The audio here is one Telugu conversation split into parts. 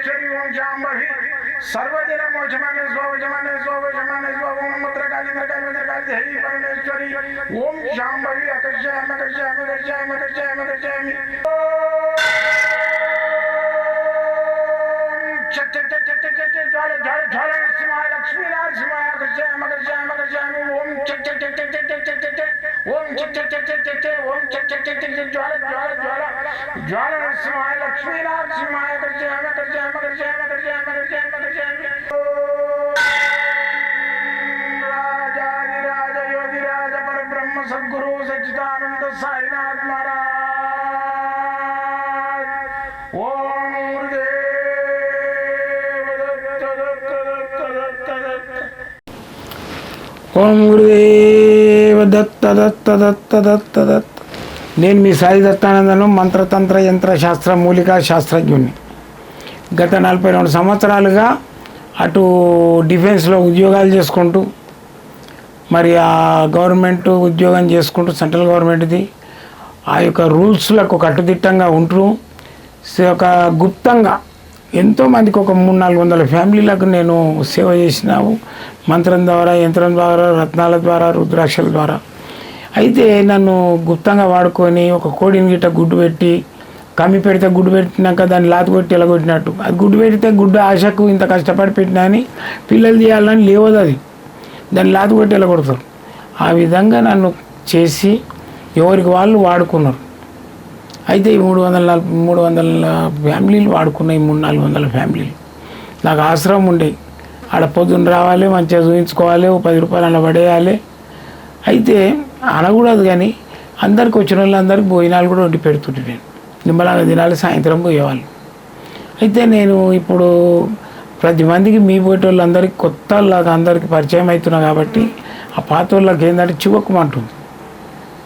चढ़ी जाम्बी सर्वदिन मोजमाने मत्र काली मत्र काली मत्र काली हरि परमेश्वरी ओम जाम्बी अकर्षयाम अकर्षयाम अकर्षयाम अकर्षयाम अकर्षयामि ओम मुर्गे ओम దత్త దత్త దత్త దత్త దత్త నేను మీ సాయి దత్తానందను మంత్రతంత్ర యంత్ర శాస్త్ర మూలికా శాస్త్రజ్ఞుని. గత నలభై రెండు సంవత్సరాలుగా అటు డిఫెన్స్లో ఉద్యోగాలు చేసుకుంటూ మరి ఆ గవర్నమెంట్ ఉద్యోగం చేసుకుంటూ సెంట్రల్ గవర్నమెంట్ది ఆ యొక్క రూల్స్లకు కట్టుదిట్టంగా ఉంటూ ఒక గుప్తంగా ఎంతోమందికి ఒక మూడు నాలుగు వందల ఫ్యామిలీలకు నేను సేవ చేసినావు. మంత్రం ద్వారా యంత్రం ద్వారా రత్నాల ద్వారా రుద్రాక్షల ద్వారా. అయితే నన్ను గుప్తంగా వాడుకొని ఒక కోడిని గిట్ట గుడ్డు పెట్టి కమ్మి పెడితే గుడ్డు పెట్టినాక దాన్ని లాతి కొట్టి ఎలగొట్టినట్టు అది గుడ్డు పెడితే గుడ్డు ఆశకు ఇంత కష్టపడి పెట్టినా అని పిల్లలు తీయాలని లేవదు అది. దాన్ని లాతి కొట్టి ఎలగొడతారు ఆ విధంగా నన్ను చేసి ఎవరికి వాళ్ళు వాడుకున్నారు. అయితే ఈ మూడు వందల నలభై మూడు వందల ఫ్యామిలీలు వాడుకున్నాయి మూడు నాలుగు వందల ఫ్యామిలీలు. నాకు ఆశ్రమం ఉండే. ఆడ పొద్దున్న రావాలి మంచిగా చూపించుకోవాలి ఓ పది రూపాయలు అలా పడేయాలి. అయితే అనకూడదు కానీ అందరికి వచ్చిన వాళ్ళందరికీ భోజనాలు కూడా వండి పెడుతుంటే నేను. నిమ్మలాగా తినాలి సాయంత్రం పోయేవాళ్ళు. అయితే నేను ఇప్పుడు ప్రతి మందికి మీ పోటీ వాళ్ళందరికీ కొత్త వాళ్ళకి అందరికీ పరిచయం అవుతున్నా కాబట్టి ఆ పాత వాళ్ళకి ఏంటంటే చివకమంటుంది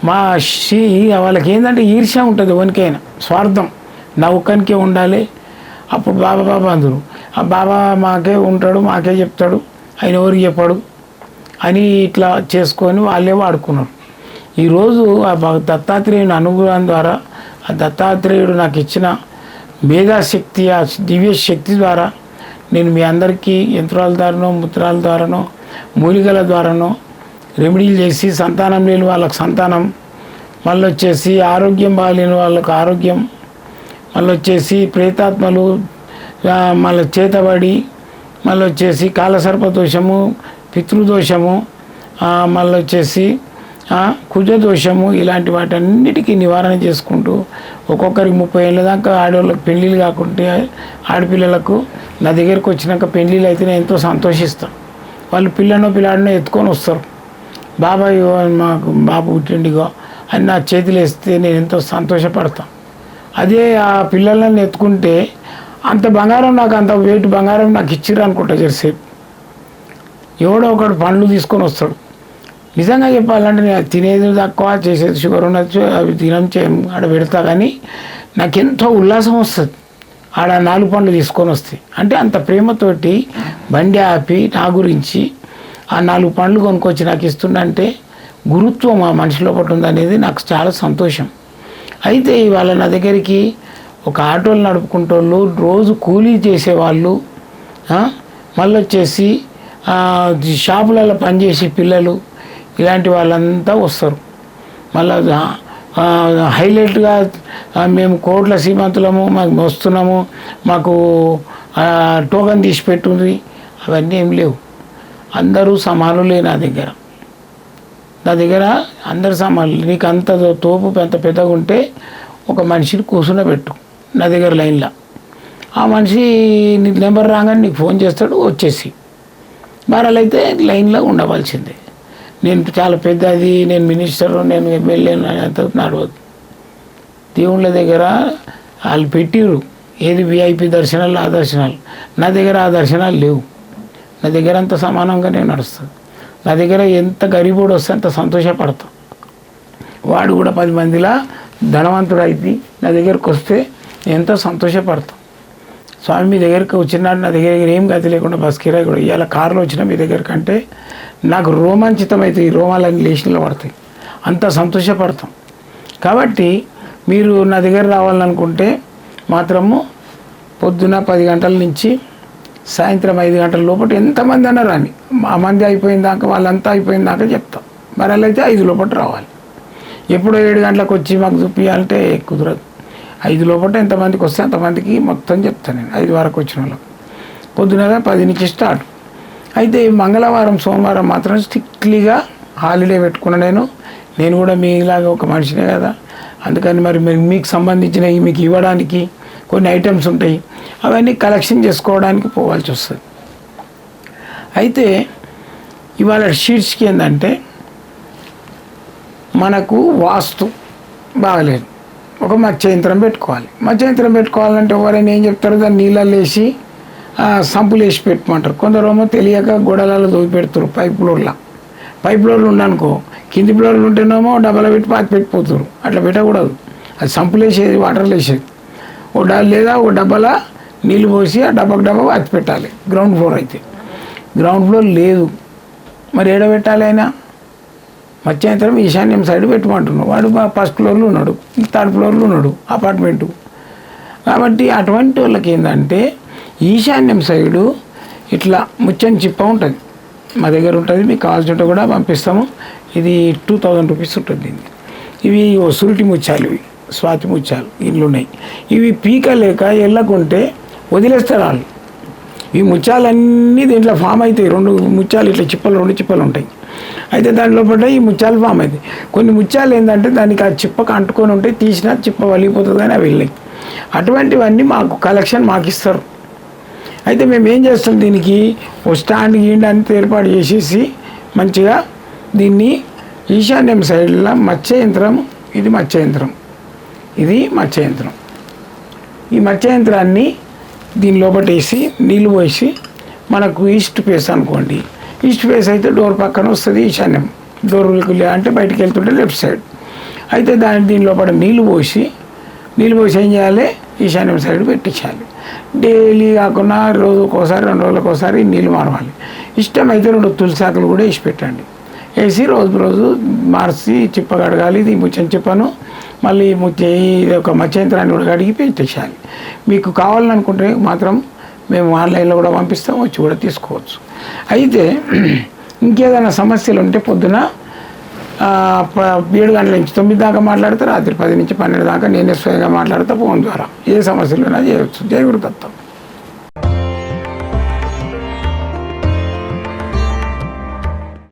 మా షీ వాళ్ళకి ఏంటంటే ఈర్ష్య ఉంటుంది వనికైనా స్వార్థం. నా ఒక్కనికే ఉండాలి. అప్పుడు బాబా బాబా అందరు ఆ బాబా మాకే ఉంటాడు మాకే చెప్తాడు ఆయన ఎవరికి చెప్పాడు అని ఇట్లా చేసుకొని వాళ్ళే వాడుకున్నారు. ఈరోజు ఆ దత్తాత్రేయుని అనుగ్రహం ద్వారా ఆ దత్తాత్రేయుడు నాకు ఇచ్చిన మేధాశక్తి ఆ దివ్య శక్తి ద్వారా నేను మీ అందరికీ యంత్రాల ద్వారానో ముద్రాల ద్వారానో మూలికల ద్వారానో రెమెడీలు చేసి సంతానం లేని వాళ్ళకి సంతానం మళ్ళీ వచ్చేసి ఆరోగ్యం బాగాలేని వాళ్ళకు ఆరోగ్యం మళ్ళీ వచ్చేసి ప్రేతాత్మలు మళ్ళీ చేతబడి మళ్ళీ వచ్చేసి కాలసర్పదోషము పితృదోషము మళ్ళీ వచ్చేసి కుజదోషము ఇలాంటి వాటన్నిటికీ నివారణ చేసుకుంటూ ఒక్కొక్కరికి ముప్పై ఏళ్ళ దాకా ఆడవాళ్ళకి పెళ్ళిళ్ళు కాకుంటే ఆడపిల్లలకు నా దగ్గరకు వచ్చినాక పెళ్ళిళ్ళు అయితే నేను ఎంతో సంతోషిస్తాను వాళ్ళు పిల్లనో పిల్లాడినో ఎత్తుకొని వస్తారు. బాబాయ్ మాకు బాబు పుట్టిండిగో అని నా చేతులు వేస్తే నేను ఎంతో సంతోషపడతాను అదే ఆ పిల్లలను ఎత్తుకుంటే అంత బంగారం నాకు అంత వెయిట్ బంగారం నాకు ఇచ్చిర్రు అనుకుంటా జరసేపు. ఎవడో ఒకడు పండ్లు తీసుకొని వస్తాడు. నిజంగా చెప్పాలంటే నేను తినేది తక్కువ చేసేది షుగర్ ఉండొచ్చు అవి తినం చేయం ఆడ పెడతా కానీ నాకు ఎంతో ఉల్లాసం వస్తుంది. ఆడ నాలుగు పండ్లు తీసుకొని వస్తాయి అంటే అంత ప్రేమతోటి బండి ఆపి నా గురించి ఆ నాలుగు పండ్లు కొనుక్కొచ్చి నాకు ఇస్తుండంటే గురుత్వం ఆ మనిషి లోపల ఉందనేది నాకు చాలా సంతోషం. అయితే ఇవాళ నా దగ్గరికి ఒక ఆటోలు నడుపుకుంటోళ్ళు రోజు కూలీ చేసేవాళ్ళు మళ్ళీ వచ్చేసి షాపులలో పనిచేసే పిల్లలు ఇలాంటి వాళ్ళంతా వస్తారు. మళ్ళీ హైలైట్గా మేము కోట్ల సీమంతులము మాకు వస్తున్నాము మాకు టోకన్ తీసి పెట్టుంది అవన్నీ ఏం లేవు. అందరూ సమానులే నా దగ్గర. నా దగ్గర అందరు సమానులు. నీకు అంత తోపు అంత పెద్దగా ఉంటే ఒక మనిషిని కూర్చున్నబెట్టు నా దగ్గర లైన్లో. ఆ మనిషి నీ నెంబర్ రాగానే నీకు ఫోన్ చేస్తాడు వచ్చేసి. అయితే లైన్లో ఉండవలసిందే. నేను చాలా పెద్దది నేను మినిస్టర్ నేను ఎమ్మెల్యే అంత నడవద్దు. దేవుళ్ళ దగ్గర వాళ్ళు పెట్టిరు ఏది విఐపి దర్శనాలు ఆ దర్శనాలు. నా దగ్గర ఆ దర్శనాలు లేవు. నా దగ్గర అంత సమానంగానే నడుస్తుంది నా దగ్గర ఎంత గరీబుడు వస్తే అంత సంతోషపడతాం. వాడు కూడా పది మందిలా ధనవంతుడు అయితే నా దగ్గరకు వస్తే ఎంత సంతోషపడతాం. స్వామి మీ దగ్గరికి వచ్చినాడు నా దగ్గర ఏం గతి లేకుండా బస్ కిరాయి కూడా ఇవాళ కారులో వచ్చిన మీ దగ్గరికి అంటే నాకు రోమాంచితం ఈ రోమాలన్నీ లేచిలో పడతాయి. అంత సంతోషపడతాం. కాబట్టి మీరు నా దగ్గర రావాలనుకుంటే మాత్రము పొద్దున పది గంటల నుంచి సాయంత్రం ఐదు గంటల లోపల ఎంతమంది అన్నా అని. మా మంది అయిపోయిన దాకా వాళ్ళంతా అయిపోయిన దాకా చెప్తాం. మరి అలా అయితే ఐదు లోపల రావాలి. ఎప్పుడో ఏడు గంటలకు వచ్చి మాకు చూపించాలంటే కుదరదు. ఐదు లోపల ఎంతమందికి వస్తే అంతమందికి మొత్తం చెప్తాను నేను. ఐదు వరకు వచ్చిన వాళ్ళకి పొద్దునగా పది నుంచి స్టార్ట్. అయితే మంగళవారం సోమవారం మాత్రం స్ట్రిక్ట్లీగా హాలిడే పెట్టుకున్నా నేను. నేను కూడా మీలాగా ఒక మనిషినే కదా. అందుకని మరి మరి మీకు సంబంధించినవి మీకు ఇవ్వడానికి కొన్ని ఐటమ్స్ ఉంటాయి. అవన్నీ కలెక్షన్ చేసుకోవడానికి పోవాల్సి వస్తుంది. అయితే ఇవాళ షీట్స్కి ఏంటంటే మనకు వాస్తు బాగలేదు. ఒక మత్స్య యంత్రం పెట్టుకోవాలి. మత్స్య యంత్రం పెట్టుకోవాలంటే ఎవరైనా ఏం చెప్తారు దాన్ని నీళ్ళల్లో వేసి సంపులు వేసి పెట్టమంటారు. కొందరు ఏమో తెలియక గోడలలో దోగి పెడతారు పైప్ ఫ్లోర్లో. పైప్ ఫ్లోర్లు ఉండనుకో కింది ఫ్లోర్లు ఉంటేనేమో డబ్బల పెట్టి పాతి పెట్టిపోతారు. అట్లా పెట్టకూడదు. అది సంపులు వేసేది వాటర్లు వేసేది. ఓ లేదా ఓ డబ్బాల నీళ్ళు పోసి ఆ డబ్బాకు డబ్బా అతి పెట్టాలి. గ్రౌండ్ ఫ్లోర్ అయితే. గ్రౌండ్ ఫ్లోర్ లేదు. మరి ఏడ పెట్టాలి అయినా మధ్యంతరం ఈశాన్యం సైడ్ పెట్టమంటున్నాడు వాడు ఫస్ట్ ఫ్లోర్లో ఉన్నాడు. థర్డ్ ఫ్లోర్లో ఉన్నాడు. అపార్ట్మెంటు. కాబట్టి అటువంటి వాళ్ళకి ఏంటంటే ఈశాన్యం సైడు ఇట్లా ముచ్చని చిప్ప ఉంటుంది. మా దగ్గర ఉంటుంది. మీకు కావాల్సి కూడా పంపిస్తాము. ఇది టూ థౌజండ్ రూపీస్ ఉంటుంది. ఇవి ఓ సురుటి ఇవి. స్వాతి ముత్యాలు ఇల్లు ఉన్నాయి ఇవి పీక లేక ఎల్లకుంటే వదిలేస్తారు వాళ్ళు ఈ ముత్యాలన్నీ దీంట్లో ఫామ్ అవుతాయి. రెండు ముత్యాలు ఇట్లా చిప్పలు రెండు చిప్పలు ఉంటాయి. అయితే దాని లోపల ఈ ముత్యాలు ఫామ్ అవుతాయి. కొన్ని ముత్యాలు ఏంటంటే దానికి ఆ చిప్పకు అంటుకొని ఉంటాయి తీసినా చిప్ప వలిగిపోతుంది కానీ అవి వెళ్ళాయి. అటువంటివన్నీ మాకు కలెక్షన్ మాకు ఇస్తారు. అయితే మేము ఏం చేస్తాం దీనికి? ఓ స్టాండ్ గీండ్ అంతా ఏర్పాటు చేసేసి మంచిగా దీన్ని ఈశాన్యం సైడ్లో మత్స్య యంత్రం ఇది మత్స్య యంత్రం ఇది మత్స్య యంత్రం ఈ మత్స్య యంత్రాన్ని దీని లోపటేసి నీళ్ళు పోసి మనకు ఈస్ట్ ఫేస్ అనుకోండి. ఈస్ట్ ఫేస్ అయితే డోర్ పక్కన వస్తుంది ఈశాన్యం. డోర్ అంటే బయటికి వెళ్తుంటే లెఫ్ట్ సైడ్. అయితే దాని దీని లోపల నీళ్ళు పోసి నీళ్ళు పోసి ఏం చేయాలి? ఈశాన్యం సైడ్ పెట్టించాలి డైలీ కాకుండా రోజుకోసారి ఒకసారి రెండు రోజులకు ఒకసారి నీళ్ళు మారవాలి. ఇష్టమైతే రెండు తులసాకులు కూడా వేసి పెట్టండి. వేసి రోజు రోజు మార్చి చిప్ప కడగాలి. ఇది ముచ్చని చెప్పాను. మళ్ళీ ముచ్చ ఇది ఒక మత్స్యంత్రాన్ని కూడా అడిగి పెట్టేసేయాలి మీకు కావాలనుకుంటే మాత్రం మేము ఆన్లైన్లో కూడా పంపిస్తాం వచ్చి కూడా తీసుకోవచ్చు. అయితే ఇంకేదైనా సమస్యలు ఉంటే పొద్దున ఏడు గంటల నుంచి తొమ్మిది దాకా మాట్లాడితే రాత్రి పది నుంచి పన్నెండు దాకా నేనే స్వయంగా మాట్లాడతా ఫోన్ ద్వారా. ఏ సమస్యలు ఉన్నా చేయవచ్చు. దేవుడు గురుదత్తం.